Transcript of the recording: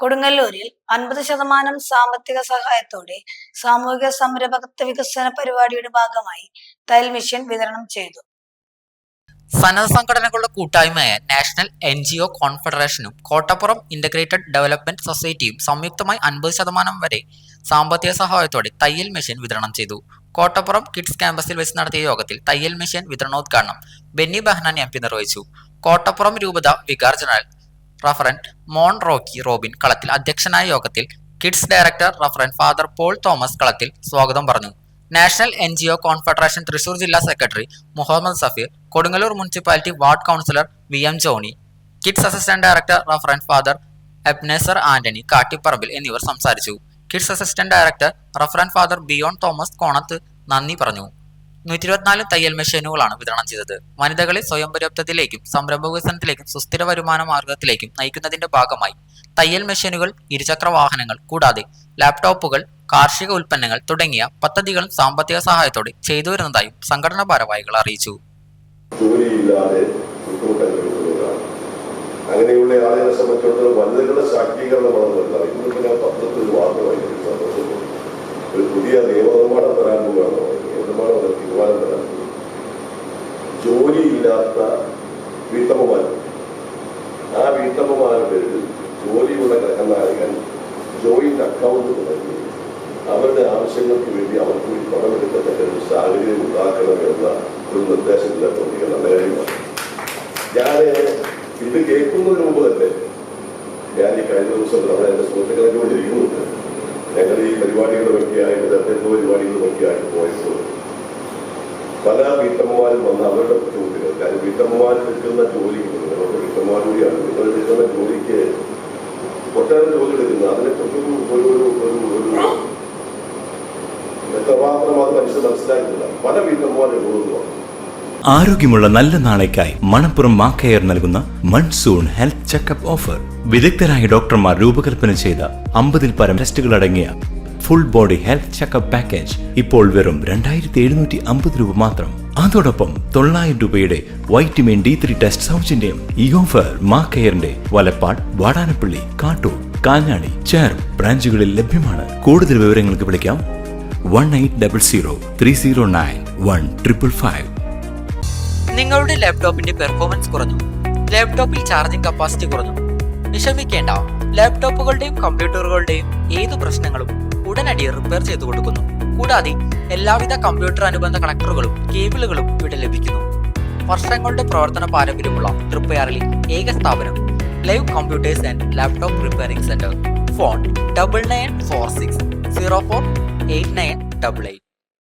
കൊടുങ്ങല്ലൂരിൽ അൻപത് ശതമാനം സാമ്പത്തിക സഹായത്തോടെ സാമൂഹിക സംരംഭകത്വ വികസന പരിപാടിയുടെ ഭാഗമായി തയൽ മിഷൻ വിതരണം ചെയ്തു. സന്നദ്ധ സംഘടനകളുടെ കൂട്ടായ്മയായ നാഷണൽ എൻ ജി ഒ കോൺഫെഡറേഷനും കോട്ടപ്പുറം ഇന്റഗ്രേറ്റഡ് ഡെവലപ്മെന്റ് സൊസൈറ്റിയും സംയുക്തമായി അൻപത് ശതമാനം വരെ സാമ്പത്തിക സഹായത്തോടെ തയ്യൽ മെഷീൻ വിതരണം ചെയ്തു. കോട്ടപ്പുറം കിഡ്സ് ക്യാമ്പസിൽ വെച്ച് നടത്തിയ യോഗത്തിൽ തയ്യൽ മെഷീൻ വിതരണോദ്ഘാടനം ബെന്നി ബെഹ്നാൻ എം പി നിർവഹിച്ചു. കോട്ടപ്പുറം രൂപത vicar general referent Mon Rocky Robin Kalathil അധ്യക്ഷനായ യോഗത്തിൽ kids director referent father Paul Thomas Kalathil സ്വാഗതം പറഞ്ഞു. National N G O confederation Thrissur ജില്ലാ secretary Muhammad Safeer Kodungallur municipality ward councillor V M Johnny kids assistant director referent father Ebenezer Antony Kattiparambil എന്നിവർ സംസാരിച്ചു. Kids assistant director referent father Biyon Thomas Konath നന്ദി പറഞ്ഞു. നൂറ്റി ഇരുപത്തിനാല് തയ്യൽ മെഷീനുകളാണ് വിതരണം ചെയ്തത്. വനിതകളെ സ്വയം പര്യാപ്തത്തിലേക്കും സംരംഭ വികസനത്തിലേക്കും സുസ്ഥിര വരുമാന മാർഗത്തിലേക്കും നയിക്കുന്നതിന്റെ ഭാഗമായി തയ്യൽ മെഷീനുകൾ ഇരുചക്ര വാഹനങ്ങൾ കൂടാതെ ലാപ്ടോപ്പുകൾ കാർഷിക ഉൽപ്പന്നങ്ങൾ തുടങ്ങിയ പദ്ധതികളും സാമ്പത്തിക സഹായത്തോടെ ചെയ്തു വരുന്നതായും സംഘടനാ ഭാരവാഹികൾ അറിയിച്ചു. അങ്ങനെയുള്ള വനിതകളുടെ തുടങ്ങി. അവരുടെ ആവശ്യങ്ങൾക്ക് വേണ്ടി അവർക്ക് വേണ്ടി പണമെടുക്കത്തക്ക ഒരു സാഹചര്യം ഉണ്ടാക്കണമെന്ന ഒരു നിർദ്ദേശം ഇതിനകത്ത് നല്ല കാര്യമാണ് ഞാൻ ഇത് കേൾക്കുന്നതിന് മുമ്പ് തന്നെ ഞാൻ ഈ കഴിഞ്ഞ ദിവസം അവിടെ എന്റെ സുഹൃത്തുക്കളെ കൊണ്ടിരിക്കുന്നുണ്ട് ഞങ്ങൾ ഈ പരിപാടികളൊക്കെയായിട്ട് തെരഞ്ഞെടുപ്പ് പരിപാടികളൊക്കെയായിട്ട് പോയപ്പോൾ പല വീട്ടമ്മമാരും വന്ന് അവരുടെ ബുദ്ധിമുട്ടുകൾ കാര്യം വീട്ടമ്മമാർ എടുക്കുന്ന ജോലിക്ക് നിങ്ങളുടെ വീട്ടമ്മമാർ കൂടിയാണ്. നിങ്ങൾ എടുക്കുന്ന ജോലിക്ക് ഒട്ടേറെ ജോലി എടുക്കുന്നത് അതിനെക്കുറിച്ചൊരു ഒരു ഒരു ഒരു ഒരു ആരോഗ്യമുള്ള നല്ല നാളേക്കായി മണപ്പുറം മാക്കയർ നൽകുന്ന മൺസൂൺ ഹെൽത്ത് ചെക്കപ്പ് ഓഫർ. വിദഗ്ധരായ ഡോക്ടർമാർ രൂപകൽപ്പന ചെയ്ത അമ്പതിൽ പരം ടെസ്റ്റുകൾ അടങ്ങിയ full body health checkup package ഇപ്പോൾ വെറും രണ്ടായിരത്തി എഴുന്നൂറ്റി അമ്പത് രൂപ മാത്രം. അതോടൊപ്പം തൊള്ളായിരം രൂപയുടെ വൈറ്റമിൻ ഡി ത്രീ ടെസ്റ്റ് സൗജന്യം ഈ ഓഫർ മാക്കയറിന്റെ വലപ്പാട് വാടാനപ്പള്ളി കാട്ടൂർ കാഞ്ഞാണി ചേർ ബ്രാഞ്ചുകളിൽ ലഭ്യമാണ്. കൂടുതൽ വിവരങ്ങൾക്ക് വിളിക്കാം one eight double zero three zero nine one triple five നിങ്ങളുടെ ലാപ്ടോപ്പിന്റെ പെർഫോമൻസ് കുറഞ്ഞു. ലാപ്ടോപ്പിൽ ചാർജിംഗ് കപ്പാസിറ്റി കുറഞ്ഞു. വിഷമിക്കേണ്ട. ലാപ്ടോപ്പുകളുടെയും കമ്പ്യൂട്ടറുകളുടെയും ഏത് പ്രശ്നങ്ങളും ഉടനടി റിപ്പയർ ചെയ്തു കൊടുക്കുന്നു. കൂടാതെ എല്ലാവിധ കമ്പ്യൂട്ടർ അനുബന്ധ കണക്ടറുകളും കേബിളുകളും ഇവിടെ ലഭിക്കുന്നു. വർഷങ്ങളുടെ പ്രവർത്തന പാരമ്പര്യമുള്ള റിപ്പയറിലെ ഏക സ്ഥാപനം live computers and laptop repairing centre phone double nine four six zero four eight nine double eight